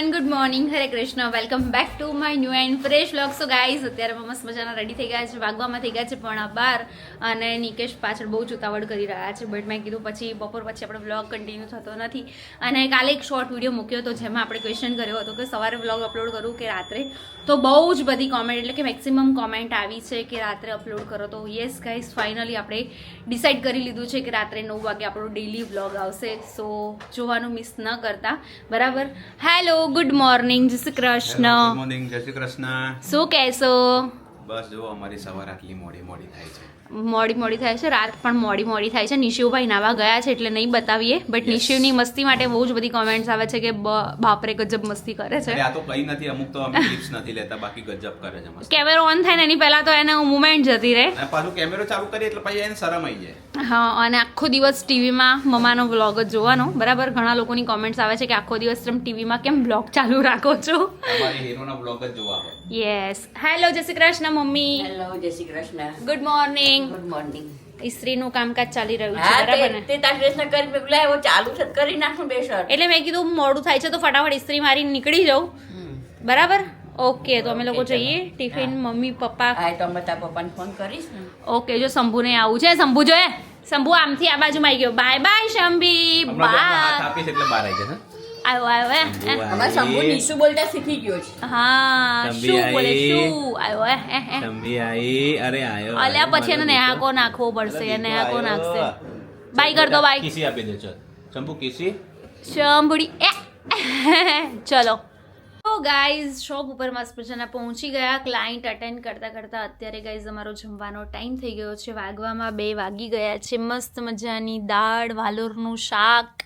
Everyone good morning Hare Krishna welcome back to my new and fresh vlog so guys અત્યારે મસ્ત મજાના ready થઈ ગયા છે, વાગવામાં થઈ ગયા છે, પણ બાર અને નિકેશ પાછળ બહુ જ ઉતાવળ કરી રહ્યા છે. બટ મેં કીધું પછી, બપોર પછી આપણે વ્લોગ કન્ટિન્યુ થતો નથી. અને કાલે એક શોર્ટ વીડિયો મૂક્યો હતો, જેમાં આપણે ક્વેશ્ચન કર્યો હતો કે સવારે વ્લોગ અપલોડ કરું કે રાત્રે? તો બહુ જ બધી કોમેન્ટ એટલે કે મેક્સિમમ કોમેન્ટ આવી છે કે રાત્રે અપલોડ કરો. તો યસ ગાઈઝ ફાઇનલી આપણે ડિસાઇડ કરી લીધું છે કે રાત્રે નવ વાગે આપણો ડેલી વ્લોગ આવશે. સો જોવાનું મિસ ન કરતા. બરાબર? હેલો ગુડ મોર્નિંગ જય શ્રી ગુડ કૃષ્ણ મોર્નિંગ જય શ્રી કૃષ્ણ શું કહેશો બસ જો અમારી સવાર આટલી મોડી મોડી થાય છે. મોડી મોડી થાય છે રાત પણ મોડી મોડી થાય છે. નિશિવભાઈ નાવા ગયા છે એટલે નહીં બતાવીએ બટ. નિશિવની મસ્તી માટે બહુ જ બધી કોમેન્ટ્સ આવે છે કે બાપરે ગજબ મસ્તી કરે છે. આ તો કઈ નથી અમુક તો અમે ક્લિપ્સ નથી લેતા બાકી ગજબ કરે છે મસ્તી. કેમેરો ઓન થાય ને એની પહેલા તો એને મુમેન્ટ જતી રહે. અને પાછું કેમેરો ચાલુ કરીએ એટલે પછી એને શરમ આવી જાય. હા અને આખો દિવસ ટીવીમાં મમ્માનો વ્લોગ જ જોવાનો. બરાબર? ઘણા લોકોની કોમેન્ટ્સ આવે છે કે આખો દિવસ તમે ટીવીમાં કેમ બ્લોગ ચાલુ રાખો છો? અમારી હીરોના બ્લોગ જ જોવા યસ હેલો જય શ્રી કૃષ્ણ મમ્મી. હેલો જય Shri Krishna. Good morning good morning ઇસ્ત્રીનું કામકાજ ચાલી રહ્યું છે બરાબર ને? તે તાર કરી મેં કીધું, ચાલુ છે કરી નાખું બે શર્ટ. એટલે મેં કીધું મોડું થાય છે તો ફટાફટ ઇસ્ત્રી મારી નીકળી જાઉં. બરાબર? ઓકે તો અમે લોકો જઈએ ટિફિન મમ્મી પપ્પા. હા તો અમે તારા પપ્પાને ફોન કરીશ ઓકે જો શંભુને આવું છે શંભુ જોયે શંભુ આમથી આ બાજુમાં આવી ગયો. બાય બાય શંભી બાય આપીશ એટલે બહાર આવી જશે આવ્યો આવ્યો હે? અમાર શંભુ નીસુ બોલતા શીખી ગયો છે. હા શું બોલે શું? આવ્યો હે? હે શંભી આઈ. અરે આવ્યો અલ્યા પછી એને નેહાકો નાખવો પડશે નેહા નેહાકો નાખશે. બાય કર દો બાય કિસી આપી દે ચલ. શંભુ કિસી? શંભુડી એ ચલો. તો ગાઈઝ શોપ ઉપર મસ્ત મજાના પહોંચી ગયા. ક્લાયન્ટ અટેન્ડ કરતાં કરતાં અત્યારે ગાઈઝ અમારો જમવાનો ટાઈમ થઈ ગયો છે. વાગવામાં બે વાગી ગયા છે. મસ્ત મજાની દાળ વાલોરનું શાક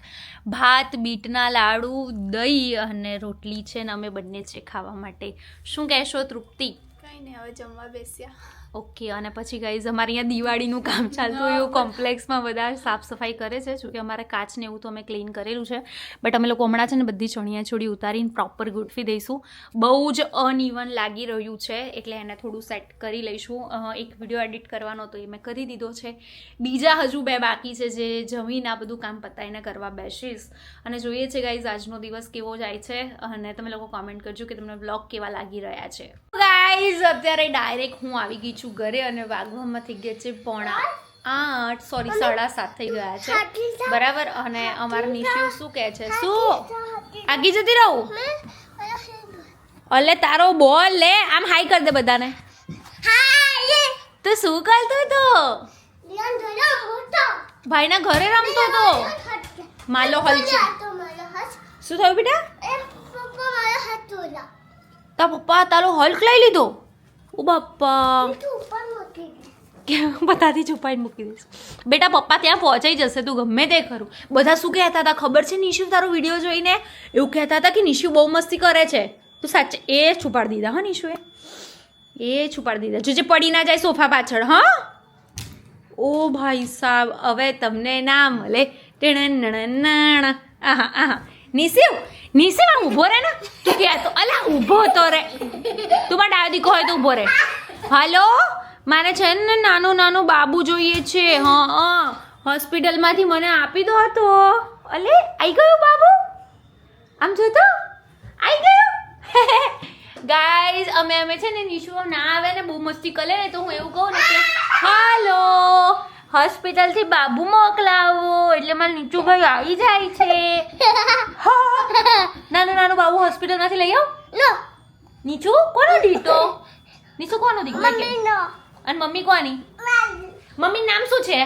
ભાત, બીટના લાડુ, દહીં અને રોટલી છે ને અમે બંને છે ખાવા માટે. શું કહેશો, તૃપ્તિ? કંઈ નહીં, હવે જમવા બેસ્યા. ઓકે અને પછી ગાઈઝ અમારે અહીંયા દિવાળીનું કામ ચાલતું હોય એવું કોમ્પ્લેક્સમાં બધા સાફ સફાઈ કરે છે. જો કે અમારે કાચને એવું તો અમે ક્લીન કરેલું છે. બટ અમે લોકો હમણાં છે ને બધી ચણિયા છોડી ઉતારીને પ્રોપર ગોઠવી દઈશું. બહુ જ અનઇવન લાગી રહ્યું છે એટલે એને થોડું સેટ કરી લઈશું. એક વીડિયો એડિટ કરવાનો તો એ મેં કરી દીધો છે. બીજા હજુ બે બાકી છે જે જમીન આ બધું કામ પતાવીને કરવા બેસીશ. અને જોઈએ છે ગાઈઝ આજનો દિવસ કેવો જાય છે. અને તમે લોકો કોમેન્ટ કરજો કે તમને બ્લોગ કેવા લાગી રહ્યા છે. ગાઈઝ અત્યારે ડાયરેક્ટ હું આવી ગઈ છું. ઘરે અને વાગવામાં થઈ ગયા છે પોણા આઠ સોરી સાડા સાત થઈ ગયા છે. બરાબર? અને અમારા નીચે શું કહે છે? શું? આગી જતી રહું? અલે તારો બોલ લે આમ હાઈ કર દે બધાને. તો શું કરતો તો ભાઈના ઘરે રમતો તો માલો હલ છે શું થયું બેટા? તા પપ્પા તારો હલ્ક લઈ લીધો? ઓ બાપા કે બધાથી છુપાઈને મૂકી દઈશ. બેટા, પપ્પા ત્યાં પહોંચાઈ જશે, તું ગમે તે ખરું. બધા શું કહેતા હતા? ખબર છે નિશુ તારો વીડિયો જોઈને? એવું કહેતા હતા કે નિશુ બહુ મસ્તી કરે છે. તું સાચે, એ છુપાડી દીધા, હા નિશુએ. એ છુપાડી દીધા. જોજે પડી ના જાય સોફા પાછળ, હા? ઓ ભાઈ સાહેબ હવે તમને ના મળે. ટેણનણનણ. આહા આહા. નિશિવ નિશિવ આમ ઊભો રહે ને, તું કે તો, અલા, ઊભો તો રે. તું પણ ડાયો હોય તો ઊભો રહે હલો, મારે છે ને નાનું નાનું બાબુ જોઈએ છે. હા હોસ્પિટલમાંથી મને આપી દો તો. અલે આવી ગયો બાબુ? આમ જોતો? આવી ગયો? ગાઈઝ અમે અમે છે ને નિશુઓ ના આવે ને, બહુ મસ્તી કરે ને, તો હું એવું કહું ને કે, હાલો. હોસ્પિટલથી બાબુ મોકલાવો. એટલે મારા નીચુભાઈ આવી જાય છે. નાનું નાનું બાબુ હોસ્પિટલમાંથી લઈ આવ. નીચુ કોનો દીટો? નીચુ કોનો દીકરો અને મમ્મી કોની? મમ્મી નામ શું છે?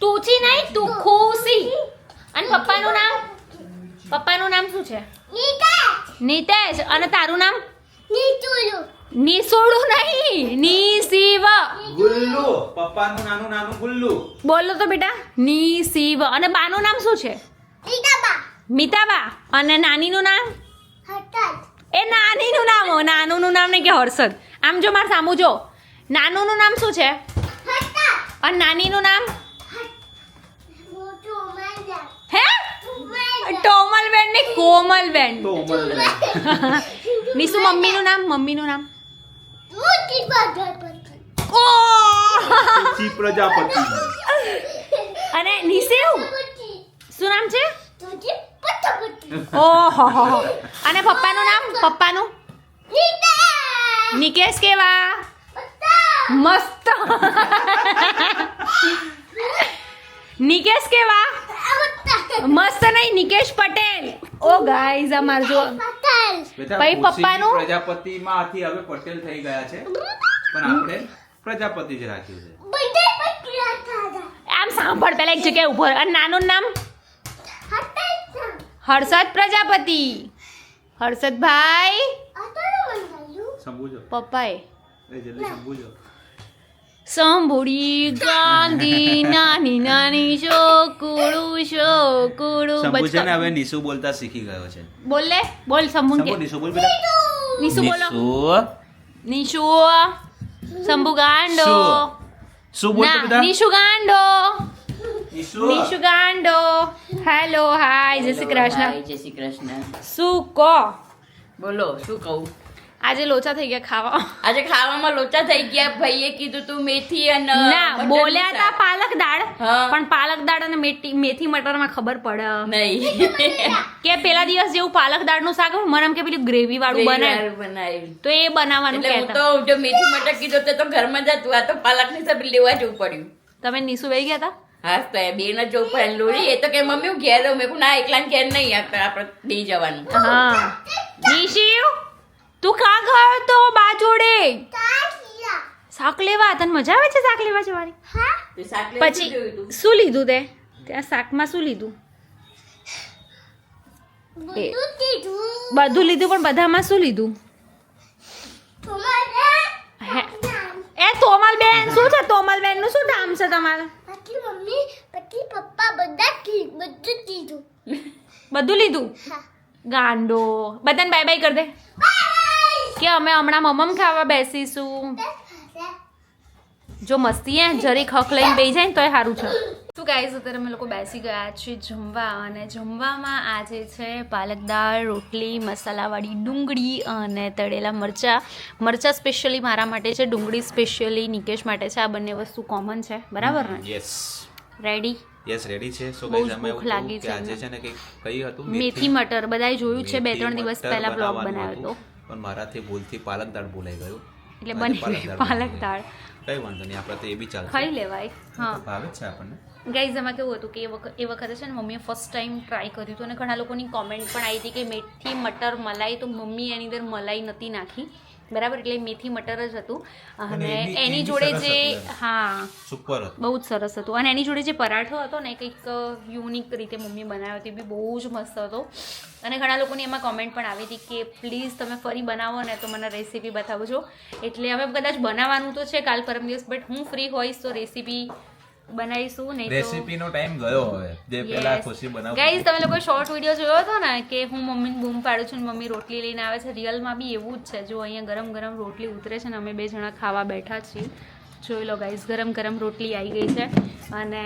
તુચી. નહીં તું ખુશી અને પપ્પાનું નામ? પપ્પાનું નામ શું છે? નીતેશ. અને તારું નામ? નિસોડું નહીં નિશિવ ગુલ્લુ પપ્પાનું નાનું નાનું ગુલ્લુ બોલો તો બેટા નિશિવ અને બાનું નામ શું છે? મિતાબા અને નાનીનું નામ એ નાનીનું નામ હો નાનુંનું નામ નહીં કે હર્ષદ. આમ જો માર સામું જો. નાનુંનું નામ શું છે? અને નાનીનું નામ? હે? ટોમલબેન ને કોમલબેન. બેન નિશુ મમ્મીનું નામ મમ્મીનું નામ. ઓ! છી પ્રજાપતિ. અને નિશિવ શું નામ છે? ઓહો હો હો. અને પપ્પાનું નામ? પપ્પાનું? નિકેશ. કેવા? મસ્ત. નિકેશ કેવા? મસ્ત. નહીં નિકેશ પટેલ. ઓ ગાઈઝ અમાર મારજો બેટા, ભાઈ, પપ્પાનું? પ્રજાપતિમાંથી હવે પટેલ થઈ ગયા છે. પણ આપણે પ્રજાપતિ જ રાખ્યું છે. આમ સાંભળ પેલા એક જગ્યાએ ઊભો અને નાનું નામ? હર્ષદ પ્રજાપતિ. હર્ષદભાઈ? પપ્પાએ. જલ્દી સંભુજો સંભોળી ગાંધી નાની નાની છોકુડું છોકુડું સંભુ છે ને હવે નિશુ બોલતા શીખી ગયો છે. બોલ? લે બોલ સંભુ કે. નિશુ બોલ બેટા નિશુ! બોલો. નિશુ. સંભુ ગાંડો. શું? બોલતો બેટા નિશુ ગાંડો. નિશુ. નિશુ ગાંડો. હેલો હાય જય શ્રી કૃષ્ણ. જય શ્રી કૃષ્ણ. શું કહો? બોલો શું કહું? આજે લોચા થઈ ગયા ખાવા. આજે ખાવામાં લોચા થઈ ગયા. ભાઈએ કીધું તું મેથી અને ના બોલ્યા હતા પાલક દાળ પણ પાલક દાળ અને મેથી મેથી મટરમાં ખબર પડે. નહીં. કે પેલા દિવસ જેવું પાલક દાળનું શાક મને એમ કે પેલું ગ્રેવી વાળું બનાવ્યું. તો એ બનાવવાનું કહેતા. તો જો મેથી મટર કીધું તો તો ઘરમાં જ હતું. આ તો પાલકની સબ્જી લેવા જવું પડ્યું. તમે નીસુ વહી ગયા હતા હા તો એ બેન જ જવું પડે એ તો કે મમ્મી હું ઘેર મેં ના એકલા ઘેર નહીં આપણે બે જવાનું. હા. નિશિવ તું કા ગયો તો બાજોડે શાક લેવા? તને મજા આવે છે શાક લેવા જવાની? પછી શું લીધું તે? ત્યાં શાકમાં શું લીધું? બધું લીધું. પણ બધામાં શું લીધું? એ તોમલ બેન શું છે? તોમલ બેનનું શું નામ છે તમારું? મમ્મી પછી પપ્પા બધા બધું લીધું. બધું લીધું? ગાંડો. બધાને બાય બાય કર દે. કે અમે હમણાં મમમ ખાવા બેસીશું. જો મસ્તી હે જરીક હક લઈને બેસી જાય ને તોય સારું છે. શું ગાઈઝ અત્યારે અમે લોકો બેસી ગયા છીએ જમવા અને જમવામાં આજે છે પાલક દાળ રોટલી મસાલાવાળી ડુંગળી અને તળેલા મરચાં. મરચાં સ્પેશિયલી મારા માટે છે ડુંગળી સ્પેશિયલી નિકેશ માટે છે. આ બંને વસ્તુ કોમન છે. બરાબર ને? યસ રેડી યસ રેડી છે. સો ગાઈઝ અમે ભૂખ લાગી છે આજે છે ને કઈ કઈ હતું મેથી. મટર. બધાએ જોયું છે બે ત્રણ દિવસ પહેલા બ્લોગ બનાવ્યો હતું, પણ મારાથી ભૂલથી પાલક દાળ ભૂલાઈ ગયું. એટલે બની પાલક દાળ કઈ વાંધો નહીં આપણે તો એ બી ચાલે ખાઈ લેવાય હા. ભાવે છે આપણને. ગાઈઝ એમાં કેવું હતું કે એ વખત એ વખતે છે ને મમ્મીએ ફર્સ્ટ ટાઈમ ટ્રાય કર્યું હતું અને ઘણા લોકોની કોમેન્ટ પણ આવી હતી કે મેથી મટર મલાઈ તો મમ્મી એની અંદર મલાઈ નથી નાખી. બરાબર એટલે મેથી મટર જ હતું. અને એની જોડે જે હા. સુપર બહુ જ સરસ હતું. અને એની જોડે જે પરાઠો હતો ને કંઈક યુનિક રીતે મમ્મી બનાવ્યો હતો. એ બી બહુ જ મસ્ત હતો. અને ઘણા લોકોની એમાં કોમેન્ટ પણ આવી હતી કે પ્લીઝ તમે ફરી બનાવો ને તો મને રેસીપી બતાવજો. એટલે હવે કદાચ બનાવવાનું તો છે કાલ પરમ દિવસ બટ હું ફ્રી હોઈશ તો રેસીપી બનાવીશું નહીં રેસીપી નો ટાઈમ ગયો હવે જે પેલા ખુશી બનાવતી ગાઈઝ તમે લોકો શોર્ટ વિડિયો જોયો હતો ને કે હું મમ્મીને બૂમ પાડું છું ને મમ્મી રોટલી લઈને આવે છે રિયલમાં બી એવું જ છે. જો અહીંયા ગરમ ગરમ રોટલી ઉતરે છે ને અમે બે જણા ખાવા બેઠા છીએ. જોઈ લો ગાઈઝ ગરમ ગરમ રોટલી આવી ગઈ છે. અને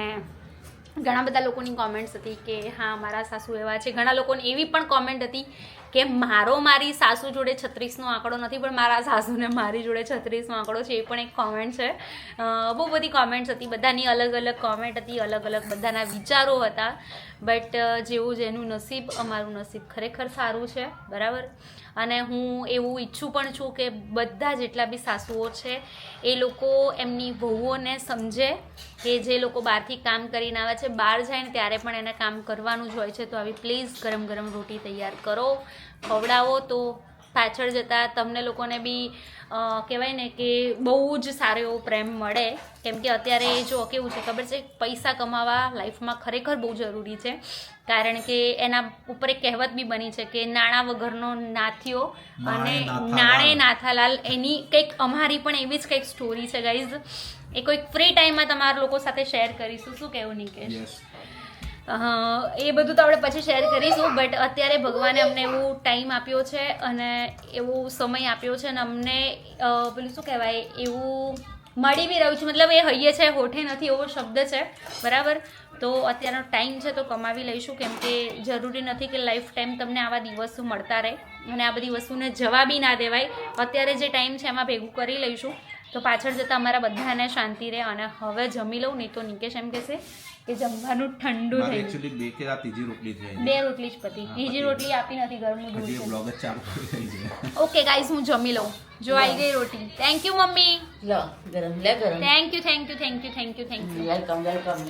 ઘણા બધા લોકોની કોમેન્ટ્સ હતી કે હા મારા સાસુ એવા છે. ઘણા લોકોની એવી પણ કોમેન્ટ હતી કે મારો મારી સાસુ જોડે છત્રીસનો આંકડો નથી, પણ મારા સાસુને મારી જોડે છત્રીસનો આંકડો છે, એ પણ એક કોમેન્ટ છે. બહુ બધી કોમેન્ટ્સ હતી, બધાની અલગ અલગ કોમેન્ટ હતી, અલગ અલગ બધાના વિચારો હતા. બટ જેવું જેનું નસીબ, અમારું નસીબ ખરેખર સારું છે, બરાબર? અને હું એવું ઈચ્છું પણ છું કે બધા જેટલા બી સાસુઓ છે, એ લોકો એમની વહુઓને સમજે કે જે લોકો બહારથી કામ કરીને આવે છે, બહાર જાય ને ત્યારે પણ એને કામ કરવાનું જ હોય છે. તો આવી પ્લીઝ ગરમ ગરમ રોટી તૈયાર કરો. ખવડાવો તો પાછળ જતાં તમને લોકોને બી કહેવાય ને કે બહુ જ સારો એવો પ્રેમ મળે. કેમ કે અત્યારે જો કેવું છે ખબર છે? પૈસા કમાવા લાઈફમાં ખરેખર બહુ જરૂરી છે. કારણ કે એના ઉપર એક કહેવત બી બની છે કે નાણાં વગરનો નાથિયો અને નાણે નાથાલાલ. એની કંઈક અમારી પણ એવી જ કંઈક સ્ટોરી છે ગાઈઝ એ કોઈક ફ્રી ટાઈમમાં તમારા લોકો સાથે શેર કરીશું. શું કહેવું નિકેશ? એ બધું તો આપણે પછી શેર કરીશું બટ અત્યારે ભગવાને અમને એવો ટાઈમ આપ્યો છે અને એવો સમય આપ્યો છે અને અમને પેલું શું કહેવાય, એવું મળી બી રહ્યું છે. મતલબ એ હૈયે છે, હોઠે નથી એવો શબ્દ છે. બરાબર? તો અત્યારનો ટાઈમ છે તો કમાવી લઈશું, કેમ કે જરૂરી નથી કે લાઈફ ટાઈમ તમને આવા દિવસો મળતા રહે અને આ બધી વસ્તુને જવા બી ના દેવાય. અત્યારે જે ટાઈમ છે એમાં ભેગું કરી લઈશું. તો પાછળ જતાં અમારા બધાને શાંતિ રહે અને હવે જમી લઉં, નહીં તો નિકેશ એમ કહેશે. કે જમવાનું ઠંડુ થઈ ગયું એકચ્યુઅલી બે કે આ ત્રીજી રોટલી થઈ બે રોટલી જ પતી. ત્રીજી રોટલી આપી નથી ઘરનું હજી દૂધ બ્લોગ જ ચાલુ થઈ છે. ઓકે ગાઈસ હું જમી લઉં. જો આવી ગઈ રોટી. Thank you mummy. લો ગરમ લે ગરમ. Thank you thank you thank you thank you thank you welcome welcome